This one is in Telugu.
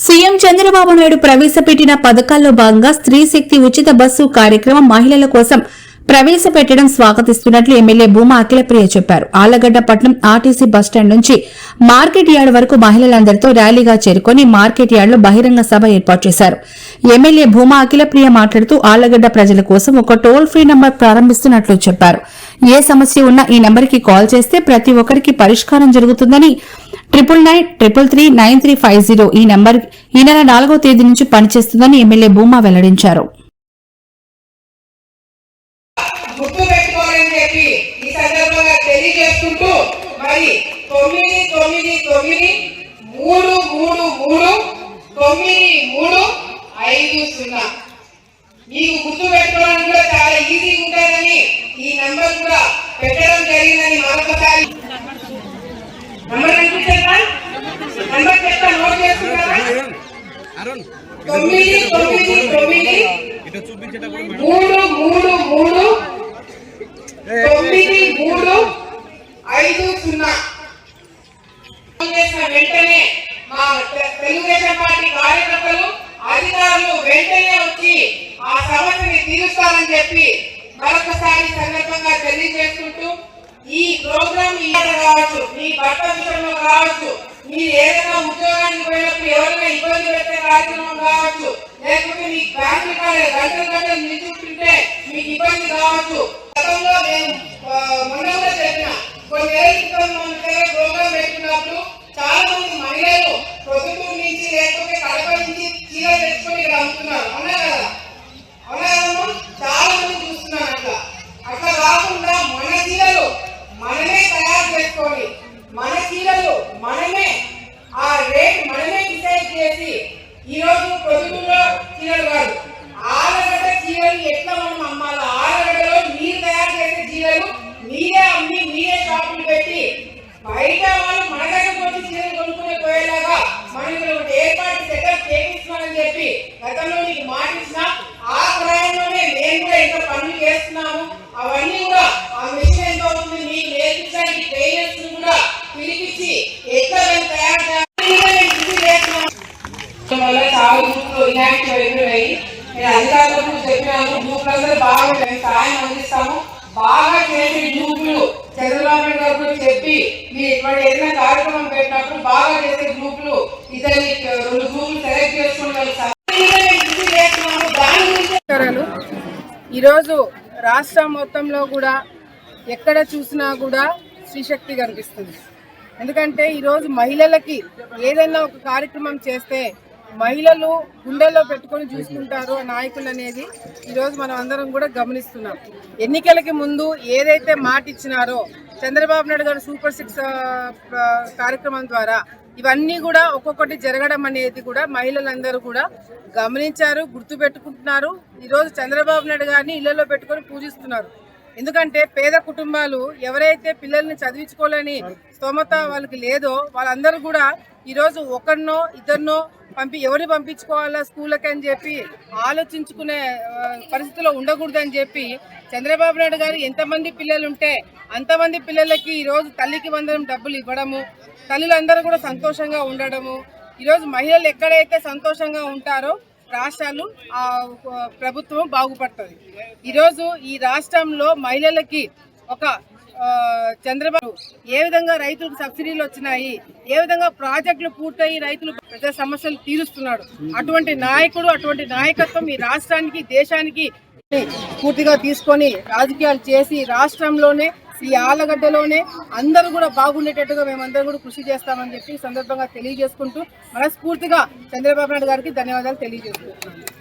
సీఎం చంద్రబాబు నాయుడు ప్రవేశపెట్టిన పథకాల్లో భాగంగా స్త్రీ శక్తి ఉచిత బస్సు కార్యక్రమం మహిళల కోసం ప్రవేశపెట్టడం స్వాగతిస్తున్నట్లు ఎమ్మెల్యే భూమా అఖిలప్రియ చెప్పారు. ఆళ్ళగడ్డ పట్నం ఆర్టీసీ బస్టాండ్ నుంచి మార్కెట్ యార్డ్ వరకు మహిళలందరితో ర్యాలీగా చేరుకుని మార్కెట్ యార్డ్లో బహిరంగ సభ ఏర్పాటు చేశారు. ఎమ్మెల్యే భూమా అఖిలప్రియ మాట్లాడుతూ ఆళ్ళగడ్డ ప్రజల కోసం ఒక టోల్ ఫ్రీ నంబర్ ప్రారంభిస్తున్నట్లు చెప్పారు. ఏ సమస్య ఉన్నా ఈ నంబర్కి కాల్ చేస్తే ప్రతి ఒక్కరికి పరిష్కారం జరుగుతుందని triple nine triple three nine three five zero ఈ నంబర్ ఈ నెల నాలుగో తేదీ నుంచి పనిచేస్తుందని ఎమ్మెల్యే భూమా వెల్లడించారు గుర్తు పెట్టుకోవాలని చెప్పి ఈ సందర్భంగా తెలియజేసుకుంటూ మరి తొమ్మిది తొమ్మిది తొమ్మిది మూడు మూడు మూడు తొమ్మిది మూడు ఐదు సున్నా. మీకు గుర్తు పెట్టుకోవడానికి కూడా చాలా ఈజీగా ఉంటుందని ఈ నంబర్ కూడా పెట్టడం జరిగిందని మరొకసారి నంబర్ కనిపించదా నంబర్ చెప్తా నోట్ అరుణ్ తొమ్మిది తొమ్మిది తొమ్మిది మూడు మూడు మూడు తొమ్మిది మూడు ఐదు సున్నా. చేసిన వెంటనే మా తెలుగుదేశం పార్టీ కార్యకర్తలు అధికారులు వెంటనే వచ్చి ఆ సమస్యని తీరుస్తారని చెప్పి మరొకసారి సందర్భంగా తెలియజేసుకుంటూ ఈ ప్రోగ్రామ్ ఇవాళ కావచ్చు మీ భర్త విషయంలో కావచ్చు మీరు ఏదైనా ఉద్యోగానికి పోయినప్పుడు ఎవరైనా ఇబ్బంది పెట్టే కార్యక్రమం కావచ్చు లేకపోతే మీ బ్యాంకు కాడ గంటలు గంటలు నిల్చుంటుంటే మీకు ఇబ్బంది కావచ్చు. గతంలో నేను ఆ, మొన్న కూడా చెప్పిన క్రితం మన ప్రోగ్రామ్ పెట్టినప్పుడు చాలా మంది మహిళలు ప్రభుత్వం నుంచి లేకపోతే కడప నుంచి చీర తెచ్చుకొని ఇక్కడ అమ్ముతున్నారు అవునా కదా అవునా చాలా మంది చూస్తున్నాను అట్లా అట్లా కాకుండా మన చీరలు మనమే తయారు చేసుకొని మన చీరలు మనమే ఆ రేట్ మనమే డిసైడ్ చేసి ఈ రోజు చీరలు కాదు. మీరే మీరే షాపులు పెట్టి బయట వాళ్ళు మన దగ్గరకు వచ్చి చీరలు కొనుక్కునే పోయేలాగా మనం ఇక్కడ ఒకటి ఏర్పాటు సెటప్ చేపిస్తున్నామని చెప్పి గతంలో నీకు మాట ఆ ప్రయాణంలోనే మేము కూడా ఇంకా పనులు చేస్తున్నాము. అవన్నీ కూడా ఆ మిషన్ ఎంత అవుతుంది మీకు నేర్పించడానికి ట్రైనర్స్ కూడా పిలిపించి ఎట్లా తయారు చేయాలి కూడా మేము వల్ల చాలా గ్రూపులు ఇన్యాక్టివ్ అయిపోయాయి నేను అధికారులకు చెప్పినాను. గ్రూపులందరూ బాగా మేము సాయం అందిస్తాము. బాగా చేసి గ్రూపులు చంద్రబాబు గారు చెప్పి మీరు ఇటువంటి ఏదైనా కార్యక్రమం పెట్టినప్పుడు బాగా చేసే గ్రూపులు ఇతని రెండు గ్రూపులు సెలెక్ట్ చేసుకుంటారు వాళ్ళు ఈరోజు రాష్ట్రం మొత్తంలో కూడా ఎక్కడ చూసినా కూడా శ్రీశక్తి కనిపిస్తుంది. ఎందుకంటే ఈరోజు మహిళలకి ఏదైనా ఒక కార్యక్రమం చేస్తే మహిళలు గుండెల్లో పెట్టుకొని చూసుకుంటారు నాయకులు అనేది. ఈరోజు మనం అందరం కూడా గమనిస్తున్నాం. ఎన్నికలకి ముందు ఏదైతే మాట ఇచ్చినారో చంద్రబాబు నాయుడు గారు సూపర్ సిక్స్ కార్యక్రమం ద్వారా ఇవన్నీ కూడా ఒక్కొక్కటి జరగడం అనేది కూడా మహిళలందరూ కూడా గమనించారు గుర్తు పెట్టుకుంటున్నారు ఈరోజు చంద్రబాబు నాయుడు గారిని ఇళ్ళలో పెట్టుకొని పూజిస్తున్నారు. ఎందుకంటే పేద కుటుంబాలు ఎవరైతే పిల్లల్ని చదివించుకోలేని స్తోమత వాళ్ళకి లేదో వాళ్ళందరూ కూడా ఈరోజు ఒకరినో ఇద్దరినో పంపి ఎవరిని పంపించుకోవాలా స్కూళ్ళకి అని చెప్పి ఆలోచించుకునే ఆ, పరిస్థితిలో ఉండకూడదని చెప్పి చంద్రబాబు నాయుడు గారు ఎంతమంది పిల్లలు ఉంటే అంతమంది పిల్లలకి ఈరోజు తల్లికి వందనం డబ్బులు ఇవ్వడము తల్లులందరూ కూడా సంతోషంగా ఉండడము. ఈరోజు మహిళలు ఎక్కడైతే సంతోషంగా ఉంటారో రాష్ట్రాలు ఆ ప్రభుత్వం బాగుపడుతుంది. ఈరోజు ఈ రాష్ట్రంలో మహిళలకి ఒక చంద్రబాబు ఏ విధంగా రైతులకు సబ్సిడీలు వచ్చినాయి ఏ విధంగా ప్రాజెక్టులు పూర్తయి రైతులు ప్రజా సమస్యలు తీరుస్తున్నాడు. అటువంటి నాయకుడు అటువంటి నాయకత్వం ఈ రాష్ట్రానికి దేశానికి పూర్తిగా తీసుకొని రాజకీయాలు చేసి రాష్ట్రంలోనే ఈ ఆలగడ్డలోనే అందరూ కూడా బాగుండేటట్టుగా మేమందరం కూడా కృషి చేస్తామని చెప్పి సందర్భంగా తెలియజేసుకుంటూ మనస్ఫూర్తిగా చంద్రబాబు నాయుడు గారికి ధన్యవాదాలు తెలియజేసుకుంటున్నాను.